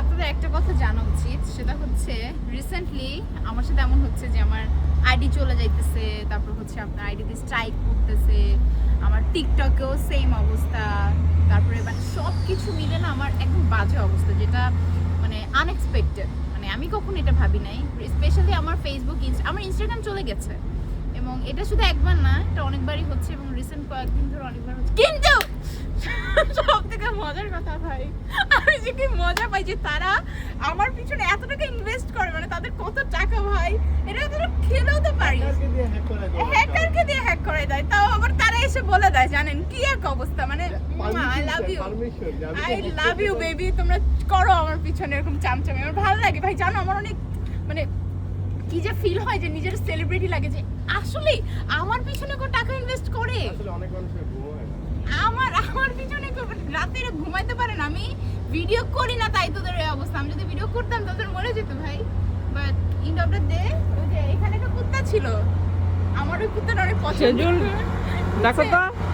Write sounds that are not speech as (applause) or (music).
আপনাদের একটা কথা জানা উচিত, সেটা হচ্ছে রিসেন্টলি আমার সাথে এমন হচ্ছে যে আমার আইডি চলে যাইতেছে, তারপর হচ্ছে আপনার আইডিতে স্ট্রাইক করতেছে, আমার টিকটকেও সেম অবস্থা, তারপরে মানে সব কিছু মিলে না আমার একদম বাজে অবস্থা, যেটা মানে আনএক্সপেক্টেড মানে আমি কখনো এটা ভাবি নাই স্পেশালি আমার ফেসবুক আমার ইনস্টাগ্রাম চলে গেছে, এবং এটা শুধু একবার না, এটা অনেকবারই হচ্ছে, এবং রিসেন্ট কয়েকদিন ধরে অনেকবার হচ্ছে কিন্তু মজার কথা ভাই। আমি যে কি মজা পাই যে তারা আমার পিছনে এত টাকা ইনভেস্ট করে মানে তাদের কত টাকা ভাই? এটা তো খেলেও তো পারি। হ্যাকারকে দিয়ে হ্যাক করে দেয়। তাও আবার তারা এসে বলে দেয় জানেন? কি এক অবস্থা মানে I love you I love you baby তোমরা করো আমার পিছনে এরকম চামচামি। আমার ভালো লাগে। ভাই জানো আমার অনেক মানে কি যে ফিল হয় যে নিজের সেলিব্রিটি লাগে যে আসলে আমার পিছনে কেউ টাকা ইনভেস্ট করে? আমার আমার পিছনে কেউ রাতে এরা ঘুমাইতে পারে না আমি ভিডিও করি না তাই তোদের এই অবস্থা। আমি যদি ভিডিও করতাম তোদের মরে যেত ভাই। But end of the day ওই যে এখানে একটা কুত্তা ছিল। আমার ওই কুত্তাটা অনেক পছন্দ। দেখো তো। (laughs)